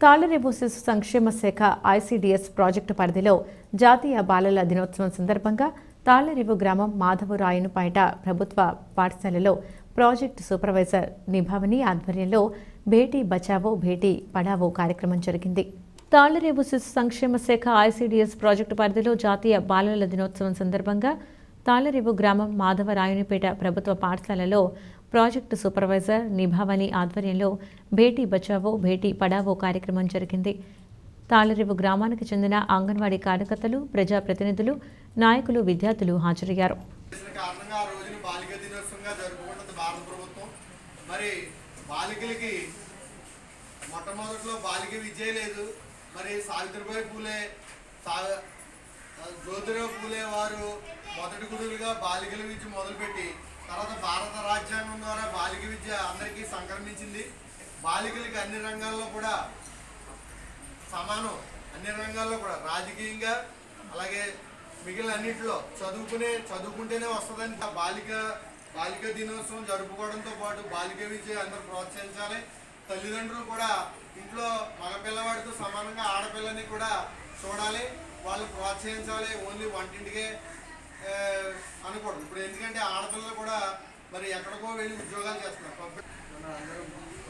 తాళరేవు శిశు సంక్షేమ శాఖ ఐసీడీఎస్ ప్రాజెక్టు పరిధిలో జాతీయ బాలల దినోత్సవం సందర్భంగా తాళ్ళరేవు గ్రామం మాధవరాయునిపేట ప్రభుత్వ పాఠశాలలో ప్రాజెక్టు సూపర్వైజర్ నిభావని ఆధ్వర్యంలో భేటీ బచావో భేటీ పడావో కార్యక్రమం జరిగింది. తాళ్ళరేవు శిశు సంక్షేమ శాఖ ఐసీడీఎస్ ప్రాజెక్టు పరిధిలో జాతీయ బాలల దినోత్సవం సందర్భంగా తాళ్ళరేవు గ్రామం మాధవరాయునిపేట ప్రభుత్వ పాఠశాలలో ప్రాజెక్టు సూపర్వైజర్ నిభావని ఆధ్వర్యంలో భేటీ బచావో భేటీ పడావో కార్యక్రమం జరిగింది. తాళరేవు గ్రామానికి చెందిన అంగన్వాడీ కార్యకర్తలు ప్రజాప్రతినిధులు నాయకులు విద్యార్థులు హాజరయ్యారు. మరి బాలికలకి మొట్టమొదట్లో బాలిక విద్య లేదు. మరి సావిత్రిబాయి పూలే జ్యోతిరావు పూలే వారు మొదటి గురువులుగా బాలికల విద్య మొదలుపెట్టి తర్వాత భారత రాజ్యాంగం విద్య అందరికీ సంక్రమించింది. బాలికలకి అన్ని రంగాల్లో కూడా సమానం. అన్ని రంగాల్లో కూడా రాజకీయంగా అలాగే మిగిలిన అన్నింటిలో చదువుకునే చదువుకుంటేనే వస్తుందని బాలిక బాలిక దినోత్సవం జరుపుకోవడంతో పాటు బాలిక విద్య అందరూ ప్రోత్సహించాలి. తల్లిదండ్రులు కూడా ఇంట్లో మగ పిల్లవాడితో సమానంగా ఆడపిల్లని కూడా చూడాలి. వాళ్ళు ప్రోత్సహించాలి. ఓన్లీ వంటింటికే ఆ, అనకూడదు ఇప్పుడు ఎందుకంటే ఆడపిల్లలు కూడా మరి ఎక్కడికో వెళ్ళి ఉద్యోగాలు చేస్తున్నారు. అందరూ